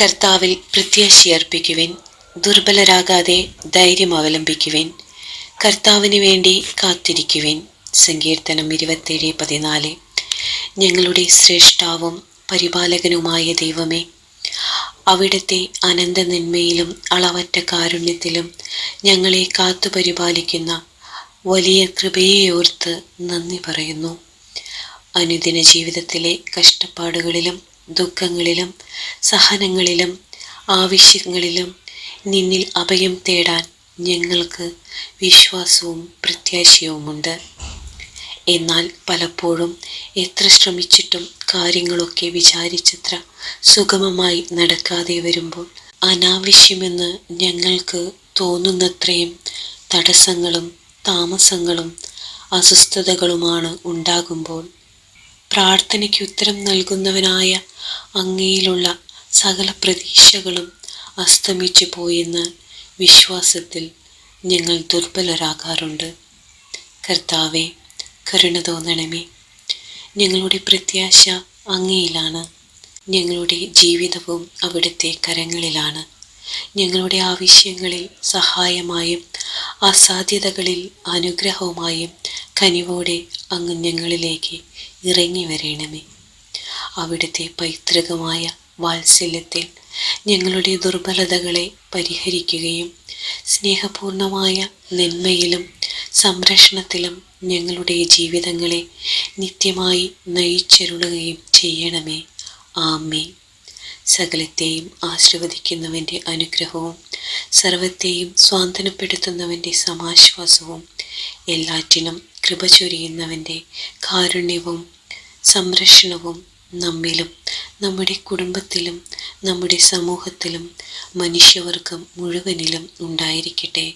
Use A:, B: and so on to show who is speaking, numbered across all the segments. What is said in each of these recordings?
A: കർത്താവിൽ പ്രത്യാശയർപ്പിക്കുവിൻ ദുർബലരാകാതെ ധൈര്യം അവലംബിക്കുവിൻ. കർത്താവിന് വേണ്ടി കാത്തിരിക്കുവിൻ. സങ്കീർത്തനം ഇരുപത്തേഴ് പതിനാല്. ഞങ്ങളുടെ ശ്രേഷ്ഠാവും പരിപാലകനുമായ ദൈവമേ അവിടുത്തെ അനന്ത നന്മയിലും അളവറ്റ കാരുണ്യത്തിലും ഞങ്ങളെ കാത്തു പരിപാലിക്കുന്ന വലിയ കൃപയെയോർത്ത് നന്ദി പറയുന്നു. അനുദിന ജീവിതത്തിലെ കഷ്ടപ്പാടുകളിലും ദുഃഖങ്ങളിലും സഹനങ്ങളിലും ആവശ്യങ്ങളിലും നിന്നിൽ അഭയം തേടാൻ ഞങ്ങൾക്ക് വിശ്വാസവും പ്രത്യാശയുമുണ്ട്. എന്നാൽ പലപ്പോഴും എത്ര ശ്രമിച്ചിട്ടും കാര്യങ്ങളൊക്കെ വിചാരിച്ചത്ര സുഗമമായി നടക്കാതെ വരുമ്പോൾ അനാവശ്യമെന്ന് ഞങ്ങൾക്ക് തോന്നുന്നത്രയും തടസ്സങ്ങളും താമസങ്ങളും അസ്വസ്ഥതകളുമാണ് ഉണ്ടാകുമ്പോൾ പ്രാർത്ഥനയ്ക്ക് ഉത്തരം നൽകുന്നവനായ അങ്ങയിലുള്ള സകല പ്രതീക്ഷകളും അസ്തമിച്ചു പോയെന്ന് വിശ്വാസത്തിൽ ഞങ്ങൾ ദുർബലരാകാറുണ്ട്. കർത്താവെ കരുണ തോന്നണമേ. ഞങ്ങളുടെ പ്രത്യാശ അങ്ങയിലാണ്. ഞങ്ങളുടെ ജീവിതവും അവിടുത്തെ കരങ്ങളിലാണ്. ഞങ്ങളുടെ ആവശ്യങ്ങളിൽ സഹായമായും അസാധ്യതകളിൽ അനുഗ്രഹവുമായും കനിവോടെ അങ്ങ് ഞങ്ങളിലേക്ക് ഇറങ്ങി വരണമേ. അവിടുത്തെ പൈതൃകമായ വാത്സല്യത്തിൽ ഞങ്ങളുടെ ദുർബലതകളെ പരിഹരിക്കുകയും സ്നേഹപൂർണമായ നന്മയിലും സംരക്ഷണത്തിലും ഞങ്ങളുടെ ജീവിതങ്ങളെ നിത്യമായി നയിച്ചരുളുകയും ചെയ്യണമേ. ആമേ സകലത്തെയും ആശീർവദിക്കുന്നവന്റെ അനുഗ്രഹവും സർവത്തെയും സ്വാന്തനപ്പെടുത്തുന്നവന്റെ സമാശ്വാസവും എല്ലാറ്റിനും കൃപ ചൊരിയുന്നവന്റെ കാരുണ്യവും സംരക്ഷണവും നമ്മിലും നമ്മുടെ കുടുംബത്തിലും നമ്മുടെ സമൂഹത്തിലും മനുഷ്യവർഗം മുഴുവനിലും ഉണ്ടായിരിക്കട്ടെ.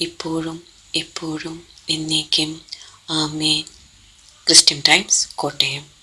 A: ഇപ്പോഴും എപ്പോഴും എന്നേക്കും. ആമേൻ. Christian Times Kottayam.